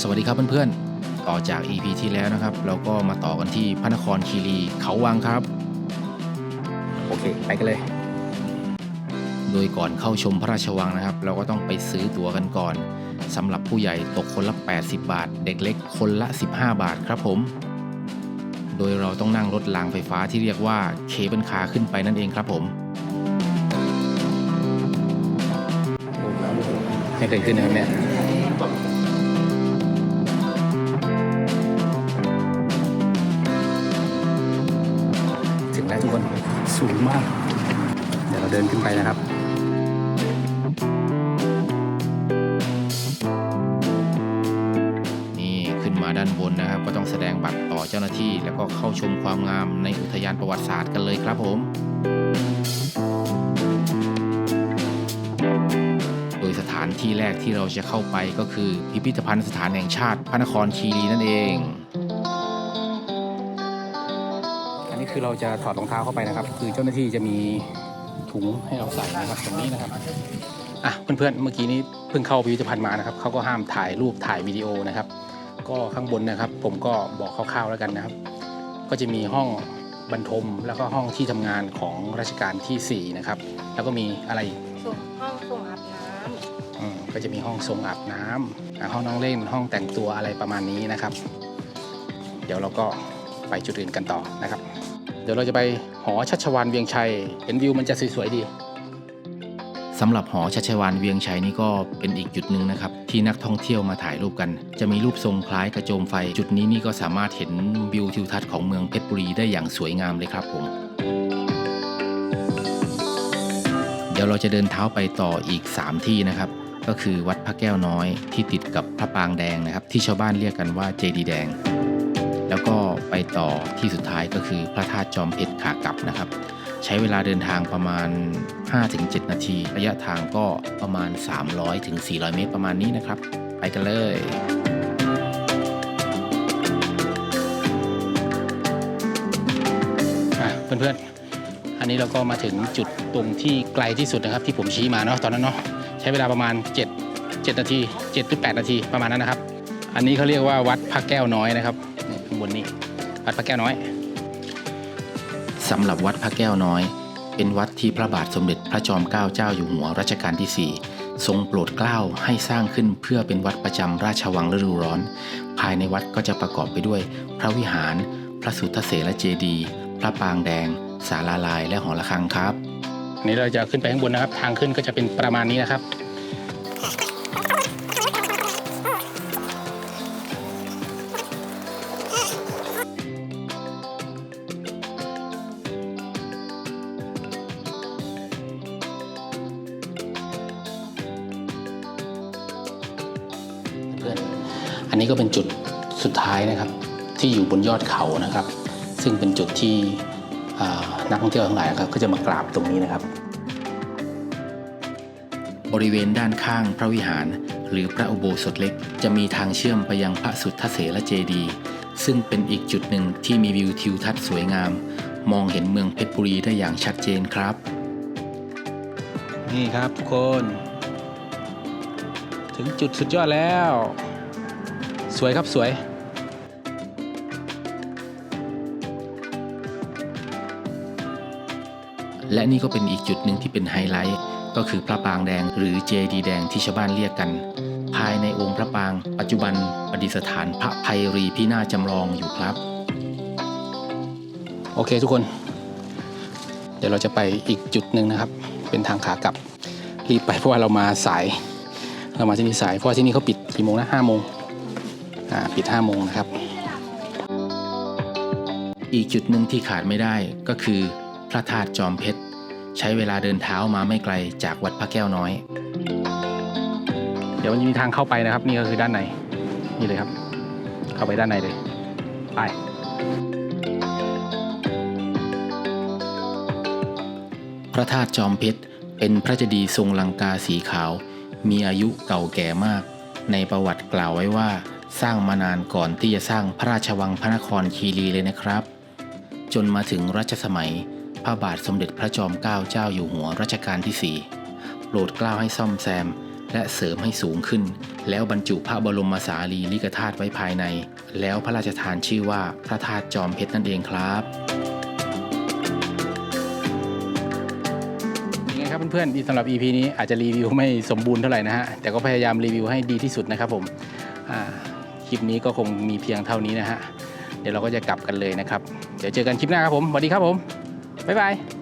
สวัสดีครับเพื่อนๆ ต่อจาก EP ที่แล้วนะครับ เราก็มาต่อกันที่พระนครคีรีเขาวังครับ โอเค ไปกันเลย โดยก่อนเข้าชมพระราชวังนะครับ เราก็ต้องไปซื้อตั๋วกันก่อนสำหรับผู้ใหญ่ตกคนละ 80 บาท เด็กเล็กคนละ 15 บาทครับผม โดยเราต้องนั่งรถรางไฟฟ้าที่เรียกว่าเคเบิลคาร์ขึ้นไปนั่นเองครับผมไม่เคยขึ้นนะครับเนี่ย คนสูงมาก เดี๋ยวเราเดินขึ้นไปนะครับนี่ขึ้นมาด้านบนนะครับก็ต้องแสดงบัตรต่อเจ้าหน้าที่ แล้วก็เข้าชมความงามในอุทยานประวัติศาสตร์กันเลยครับผม โดยสถานที่แรกที่เราจะเข้าไปก็คือ พิพิธภัณฑ์สถานแห่งชาติพระนครคีรีนั่นเอง คือเราจะถอดรองเท้าเข้าไปนะครับ คือเจ้าหน้าที่จะมีถุงให้เราใส่นะครับตรงนี้นะครับอะเพื่อนๆเมื่อกี้นี้เพิ่งเข้าพิพิธภัณฑ์มานะครับเขาก็ห้ามถ่ายรูปถ่ายวิดีโอนะครับ ก็ข้างบนนะครับ ผมก็บอกคร่าวๆแล้วกันนะครับ ก็จะมีห้องบรรทมแล้วก็ห้องที่ทำงานของรัชกาลที่ 4 นะครับ แล้วก็มีอะไรอีกส่งห้องส่งอาบน้อืมก็จะมีห้องทรงอาบน้ำอ่าห้องน้องเล่นห้องแต่งตัวอะไรประมาณนี้นะครับ เดี๋ยวเราก็ ไปจุดอื่นกันต่อนะครับ เดี๋ยวเราจะไปหอชัชวานเวียงชัยเห็นวิวมันจะสวยๆดีสำหรับหอชัชวานเวียงชัยนี่ก็เป็นอีกจุดหนึ่งนะครับ ที่นักท่องเที่ยวมาถ่ายรูปกัน จะมีรูปทรงคล้ายกระโจมไฟ จุดนี้นี่ก็สามารถเห็นวิวทิวทัศน์ของเมืองเพชรบุรีได้อย่างสวยงามเลยครับผมเดี๋ยวเราจะเดินเท้าไปต่ออีก 3 ที่นะครับ ก็คือวัดพระแก้วน้อยที่ติดกับพระปางแดงนะครับ ที่ชาวบ้านเรียกกันว่าเจดีแดง แล้วก็ไปต่อที่สุดท้ายก็คือพระธาตุจอมเพชรขากลับนะครับ ใช้เวลาเดินทางประมาณ 5-7 นาที ระยะทางก็ประมาณ 300-400 เมตรประมาณนี้นะครับ ไปกันเลยเพื่อนๆ อันนี้เราก็มาถึงจุดตรงที่ไกลที่สุดนะครับที่ผมชี้มาเนาะตอนนั้นเนาะใช้เวลาประมาณ 7 7 นาที7หรือ8นาทีประมาณนั้นนะครับ อันนี้เขาเรียกว่าวัดพระแก้วน้อยนะครับ ข้างบนนี้วัดพระแก้วน้อยสำหรับวัดพระแก้วน้อย เป็นวัดที่พระบาทสมเด็จพระจอมเกล้าเจ้าอยู่หัวรัชกาลที่ 4 ทรงโปรดเกล้าให้สร้างขึ้นเพื่อเป็นวัดประจำราชวังฤดูร้อน ภายในวัดก็จะประกอบไปด้วย พระวิหาร พระสุทธเสนาเจดีย์พระปางแดง ศาลาลายและหอระฆังครับอันนี้เราจะขึ้นไปข้างบนนะครับ ทางขึ้นก็จะเป็นประมาณนี้นะครับ อันนี้ก็เป็นจุดสุดท้ายนะครับ ที่อยู่บนยอดเขานะครับ ซึ่งเป็นจุดที่อ่านักท่องเที่ยวทั้งหลายครับก็จะมากราบตรงนี้นะครับ บริเวณด้านข้างพระวิหาร หรือพระอุโบสถเล็ก จะมีทางเชื่อมไปยังพระสุทธเสนเจดีย์ซึ่งเป็นอีกจุดหนึ่งที่มีวิวทิวทัศน์สวยงาม มองเห็นเมืองเพชรบุรีได้อย่างชัดเจนครับ นี่ครับทุกคน ถึงจุดสุดยอดแล้ว สวยครับสวย และนี่ก็เป็นอีกจุดหนึ่งที่เป็นไฮไลท์ ก็คือพระปางแดงหรือเจดีแดงที่ชาวบ้านเรียกกัน ภายในองค์พระปาง ปัจจุบันประดิษฐานพระภัยรีพินาจำลองอยู่ครับ โอเคทุกคน เดี๋ยวเราจะไปอีกจุดหนึ่งนะครับ เป็นทางขากลับรีบไปเพราะว่าเรามาสาย เรามาที่นี่สายเพราะที่นี่เขาปิดกี่โมงนะห้าโมง ปิดห้าโมงนะครับ อีกจุดหนึ่งที่ขาดไม่ได้ก็คือพระธาตุจอมเพชร ใช้เวลาเดินเท้ามาไม่ไกลจากวัดพระแก้วน้อย เดี๋ยวมันจะมีทางเข้าไปนะครับ นี่ก็คือด้านในนี่เลยครับ เข้าไปด้านในเลย ไปพระธาตุจอมเพชรเป็นพระเจดีย์ทรงลังกาสีขาว มีอายุเก่าแก่มาก ในประวัติกล่าวไว้ว่า สร้างมานานก่อนที่จะสร้างพระราชวังพระนครคีรีเลยนะครับ จนมาถึงรัชสมัย พระบาทสมเด็จพระจอมเกล้าเจ้าอยู่หัวรัชกาลที่ 4 โปรดเกล้าให้ซ่อมแซม และเสริมให้สูงขึ้น แล้วบรรจุพระบรมสารีริกธาตุไว้ภายใน แล้วพระราชทานชื่อว่าพระธาตุจอมเพชรนั่นเองครับยังไงครับเพื่อนๆสำหรับ EP นี้อาจจะรีวิวไม่สมบูรณ์เท่าไหร่นะฮะ แต่ก็พยายามรีวิวให้ดีที่สุดนะครับผมอ่า ลิปนี้ก็คงมีเพียงเท่านี้นะฮะ เดี๋ยวเราก็จะกลับกันเลยนะครับ เดี๋ยวเจอกันคลิปหน้าครับผมสวัสดีครับผม บ๊ายบาย